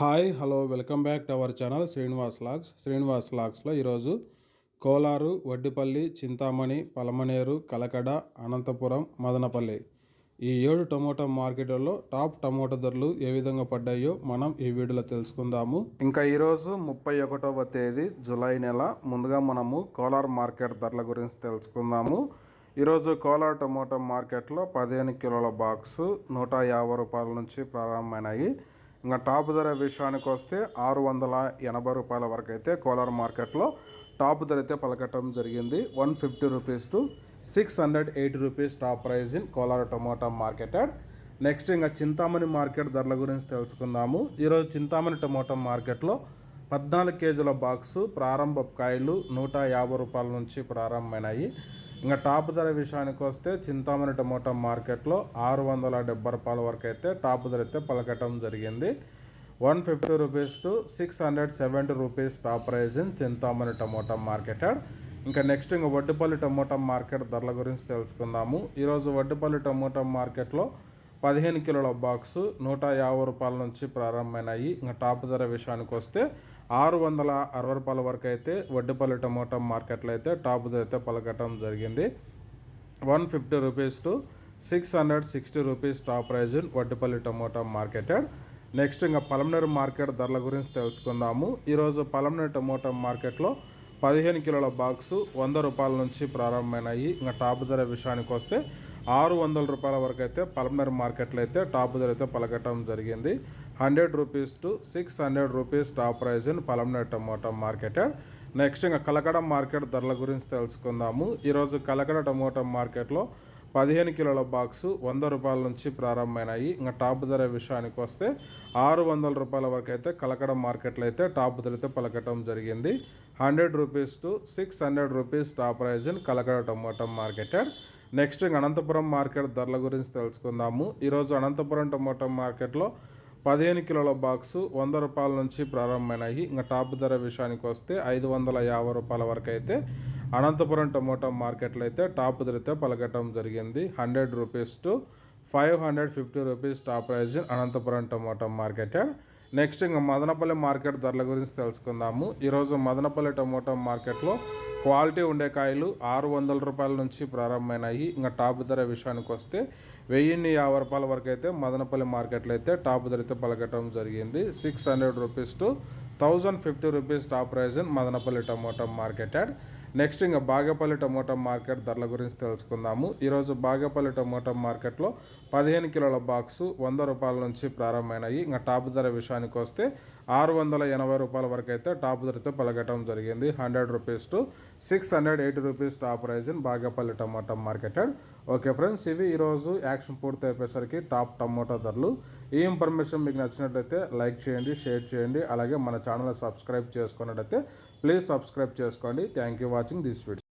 Hi hello welcome back to our channel Srinivas logs. Srinivas లాగ్స్లో ఈరోజు కోలారు వడ్డిపల్లి చింతామణి పలమనేరు కలకడ అనంతపురం మదనపల్లి ఈ ఏడు tomato మార్కెట్లలో టాప్ టమోటా ధరలు ఏ విధంగా పడ్డాయో మనం ఈ వీడియోలో తెలుసుకుందాము. ఇంకా ఈరోజు ముప్పై ఒకటవ తేదీ జూలై నెల. ముందుగా మనము కోలార్ మార్కెట్ ధరల గురించి తెలుసుకుందాము. ఈరోజు కోలార్ టమోటా మార్కెట్లో పదిహేను కిలోల బాక్సు నూట యాభై రూపాయల నుంచి ప్రారంభమైనాయి. ఇంకా టాప్ ధర విషయానికి వస్తే ఆరు వందల ఎనభై రూపాయల వరకు అయితే కోలార్ మార్కెట్లో టాప్ ధర అయితే పలకటం జరిగింది. One fifty rupees to six hundred eighty rupees top price in Kolar tomato marketed. Next ఇంకా చింతామణి మార్కెట్ ధరల గురించి తెలుసుకుందాము. ఈరోజు చింతామణి టొమాటో మార్కెట్లో పద్నాలుగు కేజీల బాక్సు ప్రారంభ కాయలు నూట యాభై రూపాయల నుంచి ప్రారంభమైనాయి. ఇంకా టాప్ ధర విషయానికి వస్తే చింతామణి టమోటా మార్కెట్లో ఆరు వందల డెబ్బై రూపాయల వరకు అయితే టాప్ ధర అయితే పలకటం జరిగింది. One fifty rupees to six hundred seventy rupees top price in Chintamani tomato market ఇంకా నెక్స్ట్ ఇంకా వడ్డుపల్లి టమోటా మార్కెట్ ధరల గురించి తెలుసుకుందాము. ఈరోజు వడ్డుపల్లి టమోటా మార్కెట్లో పదిహేను కిలోల బాక్సు నూట యాభై రూపాయల నుంచి ప్రారంభమైనాయి. ఇంకా టాప్ ధర విషయానికి వస్తే ఆరు వందల అరవై రూపాయల వరకు అయితే వడ్డిపల్లి టమోటా మార్కెట్లో అయితే టాప్ అయితే పలకటం జరిగింది. One fifty rupees to six hundred sixty rupees top price Vaddipalli tomato marketed. Next ఇంకా పలమనేరు మార్కెట్ ధరల గురించి తెలుసుకుందాము. ఈరోజు పలమనేరు టమోటా మార్కెట్లో పదిహేను కిలోల బాక్సు వంద రూపాయల నుంచి ప్రారంభమైనాయి. ఇంకా టాప్ ధర విషయానికి వస్తే ఆరు వందల రూపాయల వరకు అయితే పలమనేరు మార్కెట్లో అయితే టాప్ ధర అయితే పలకటం జరిగింది. Hundred rupees to six hundred rupees top price in tomato market. Next ఇంకా కలకడ మార్కెట్ ధరల గురించి తెలుసుకుందాము. ఈరోజు కలకడ టమోటా మార్కెట్లో పదిహేను కిలోల బాక్సు వంద రూపాయల నుంచి ప్రారంభమైనాయి. ఇంకా టాప్ ధర విషయానికి వస్తే ఆరు వందల రూపాయల వరకు అయితే కలకడ మార్కెట్లో అయితే టాప్ ధర అయితే పలకటం జరిగింది. Hundred rupees to six hundred rupees top price in Kalakada tomato marketed next Anantapuram market ధరల గురించి తెలుసుకుందాము. ఈరోజు అనంతపురం టమోటా మార్కెట్లో పదిహేను కిలోల బాక్సు వంద రూపాయల నుంచి ప్రారంభమైనాయి. ఇంకా టాప్ ధర విషయానికి వస్తే ఐదు వందల యాభై రూపాయల వరకు అయితే అనంతపురం టమోటా మార్కెట్లో అయితే టాప్ ధరతో పలకటం జరిగింది. Hundred rupees to five hundred fifty rupees top price Anantapuram tomato market next ఇంకా మదనపల్లి మార్కెట్ ధరల గురించి తెలుసుకుందాము. ఈరోజు మదనపల్లి టమోటా మార్కెట్లో క్వాలిటీ ఉండే కాయలు ఆరు వందల రూపాయల నుంచి ప్రారంభమైనాయి. ఇంకా టాప్ ధర విషయానికి వస్తే వెయ్యిన్ని యాభై రూపాయల వరకు అయితే మదనపల్లి మార్కెట్లో అయితే టాప్ ధర అయితే పలకటం జరిగింది. Six hundred rupees to thousand fifty rupees top price in Madanapalli tomato market next ఇంకా బాగేపల్లి టమోటా మార్కెట్ ధరల గురించి తెలుసుకుందాము. ఈరోజు బాగేపల్లి టమోటా మార్కెట్లో పదిహేను కిలోల బాక్సు వంద రూపాయల నుంచి ప్రారంభమైనాయి. ఇంకా టాప్ ధర విషయానికి వస్తే ఆరు వందల ఎనభై రూపాయల వరకు అయితే టాప్ ధరతో పలకటం జరిగింది. Hundred rupees to six hundred eighty rupees top price in Bagepalli tomato market okay friends ఇవి ఈరోజు యాక్షన్ పూర్తి అయిపోయేసరికి టాప్ టమోటా ధరలు. ఈ ఇన్ఫర్మేషన్ మీకు నచ్చినట్లయితే లైక్ చేయండి షేర్ చేయండి అలాగే మన ఛానల్ సబ్స్క్రైబ్ చేసుకున్నట్లయితే ప్లీజ్ సబ్స్క్రైబ్ చేసుకోండి. Thank you watching this video.